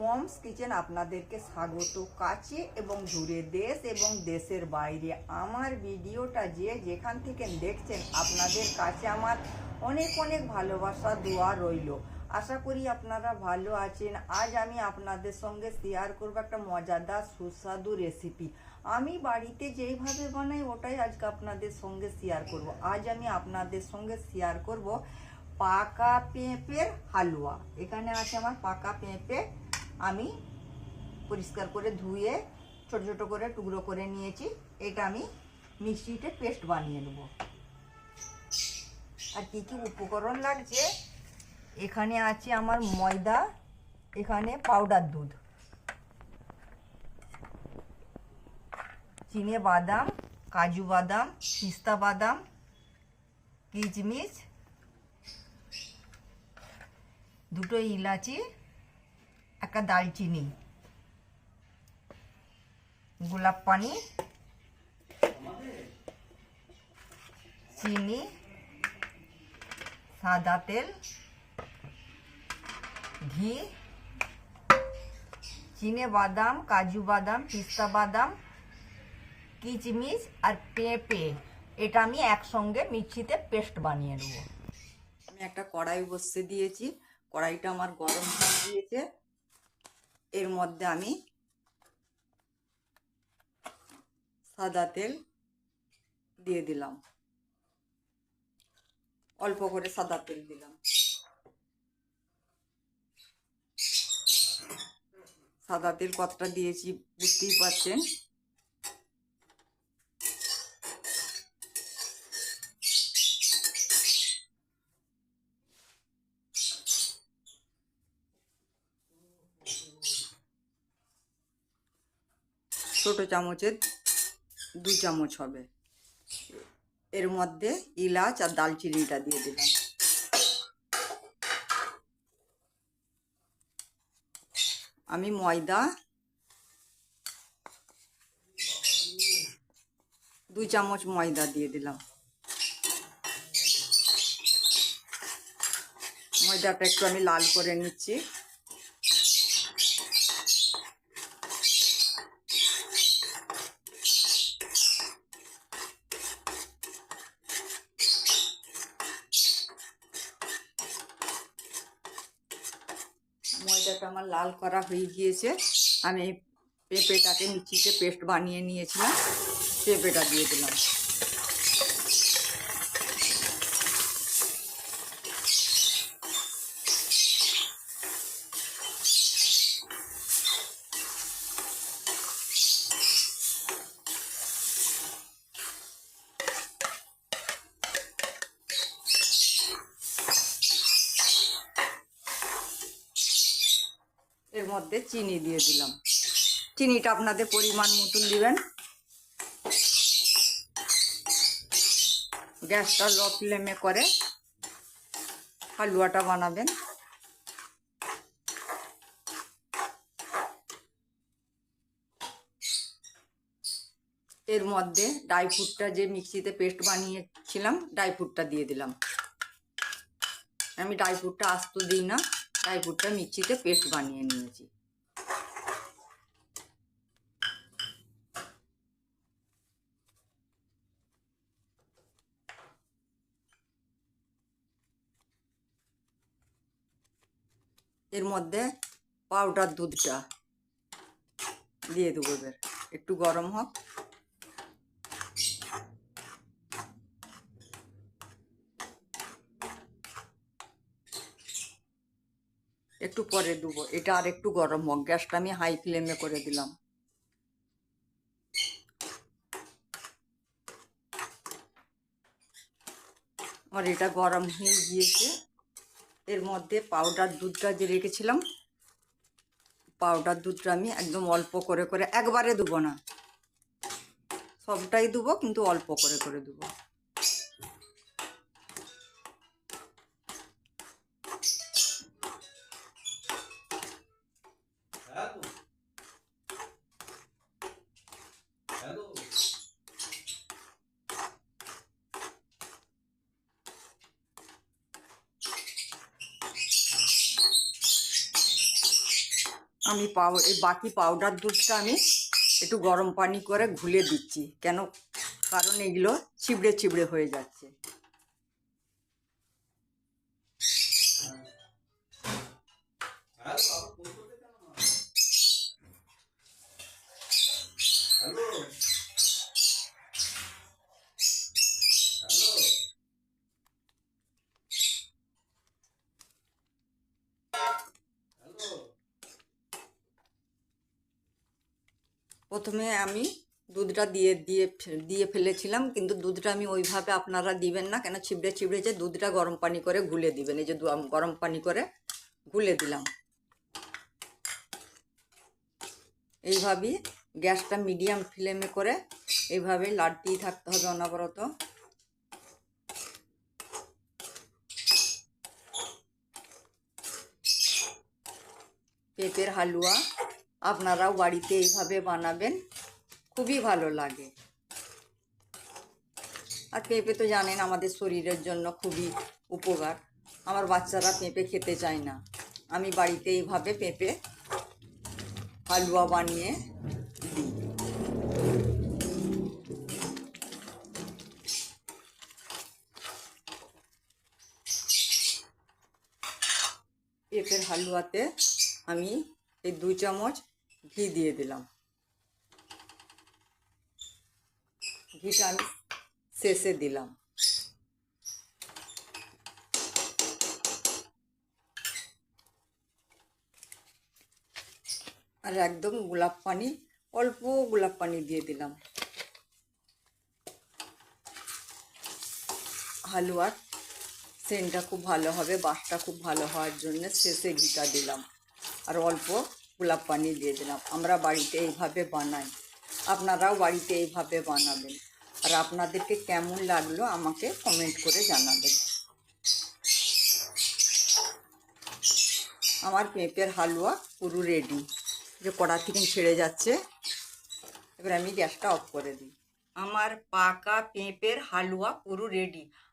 Moms kitchen আপনাদেরকে স্বাগত। কাছে এবং দূরে দেশ এবং দেশের বাইরে। আমার ভিডিওটা যে যেখান থেকে দেখছেন, আপনাদের কাছে আমার অনেক অনেক ভালোবাসা, দোয়া রইল। আশা করি আপনারা ভালো আছেন। আজ আমি আপনাদের সঙ্গে শেয়ার করব একটা মজাদার, সুস্বাদু রেসিপি আমি বাড়িতে যেইভাবে বানাই, ওটাই আজকে আপনাদের সঙ্গে শেয়ার করব। আজ আমি আপনাদের সঙ্গে শেয়ার করব পাকা পেঁপের হালুয়া। এখানে আছে আমার পাকা পেঁপে আমি পরিষ্কার করে ধুয়ে, ছোট ছোট করে টুকরো করে নিয়েছি। এটা আমি মিক্সিতে পেস্ট বানিয়ে নেব। আর কী কী উপকরণ লাগছে? এখানে আছে আমার ময়দা, এখানে পাউডার দুধ। চিনে বাদাম, কাজু বাদাম পিস্তা বাদাম, কিচমিচ, দুটো ইলাচি একটা দালচিনি গোলাপ পানি। চিনি। সাদা তেল। ঘি। চিনে বাদাম, কাজু বাদাম, পিস্তা বাদাম, কিচমিচ আর পেঁপে। এটা আমি একসঙ্গে মিক্সিতে পেস্ট বানিয়ে নেব। আমি একটা কড়াই বসিয়ে দিয়েছি। কড়াইটা আমার গরম হয়ে গিয়েছে। এর মধ্যে আমি সাদা তেল দিয়ে দিলাম। অল্প করে সাদা তেল দিলাম। সাদা তেল কতটা দিয়েছি বুঝতেই পারছেন? ছোট চামচের দু চামচ হবে। এর মধ্যে ইলাচ আর দালচিনিটা দিয়ে দিলাম। আমি ময়দা দুই চামচ ময়দা দিয়ে দিলাম। ময়দাটা একটু আমি লাল করে নিচ্ছি। ময়দাটা আমার লাল করা হয়ে গিয়েছে। আমি পেঁপেটাকে মিক্সিতে পেস্ট বানিয়ে নিয়েছিলাম। পেঁপেটা দিয়ে দিলাম এর মধ্যে চিনি দিয়ে দিলাম। চিনিটা আপনাদের পরিমাণ মতন দিবেন। গ্যাসটা লো ফ্লেমে করে হালুয়াটা বানাবেন। এর মধ্যে ড্রাই ফ্রুটটা যে মিক্সিতে পেস্ট বানিয়েছিলাম, ড্রাই ফ্রুটটা দিয়ে দিলাম। আমি ড্রাই ফ্রুটটা আস্ত দিই না। ড্রাই ফ্রুটটা মিক্সিতে পেস্ট বানিয়ে নিয়েছি। এর মধ্যে পাউডার দুধটা দিয়ে দেবো এবার। একটু গরম হোক। একটু পরে দেবো এটা আর একটু গরম হোক। গ্যাসটা আমি হাই ফ্লেমে করে দিলাম। আমার এটা গরম হয়ে গিয়েছে। এর মধ্যে পাউডার দুধটা যে রেখেছিলাম পাউডার দুধটা আমি একদম অল্প করে করে একবারে দেবো না। সবটাই দেবো কিন্তু অল্প করে করে দেবো আমি পাউ এই বাকি পাউডার দুধটা আমি একটু গরম পানি করে ঘুলে দিচ্ছি। কেন? কারণ এগুলো চিবড়ে চিবড়ে হয়ে যাচ্ছে। প্রথমে আমি দুধটা দিয়ে দিয়ে দিয়ে ফেলেছিলাম, কিন্তু দুধটা আমি ওইভাবে আপনারা দিবেন না, কেন ছিবড়ে ছিবড়ে যে দুধটা গরম পানি করে গুলে দিবেন, এই যে গরম পানি করে গুলে দিলাম। এইভাবেই গ্যাসটা মিডিয়াম ফ্লেমে করে এইভাবে লাড়তেই থাকতে হবে অনবরত। পেঁপের হালুয়া আপনারাও বাড়িতে এইভাবে বানাবেন, খুবই ভালো লাগে। আর পেঁপে তো জানেন আমাদের শরীরের জন্য খুবই উপকার। আমার বাচ্চারা পেঁপে খেতে চায় না। আমি বাড়িতে এইভাবে পেঁপে হালুয়া বানিয়ে দিই। পেঁপের হালুয়াতে আমি এই দু চামচ ঘি দিয়ে দিলাম। ঘিটা আমি শেষে দিলাম। আর একদম গোলাপ পানি, অল্প গোলাপ পানি দিয়ে দিলাম। হালুয়ার সেন্টটা খুব ভালো হবে, বাসটা খুব ভালো হওয়ার জন্য শেষে ঘিটা দিলাম। আর অল্প গোলাপ পানি দিয়ে দিলাম। আমরা বাড়িতে এইভাবে বানাই। আপনারাও বাড়িতে এইভাবে বানাবেন। আর আপনাদেরকে কেমন লাগল আমাকে কমেন্ট করে জানাবেন। আমার পেঁপের হালুয়া পুরো রেডি যে কড়া থেকে ছেড়ে যাচ্ছে, এবার আমি গ্যাসটা অফ করে দিই। আমার পাকা পেঁপের হালুয়া পুরো রেডি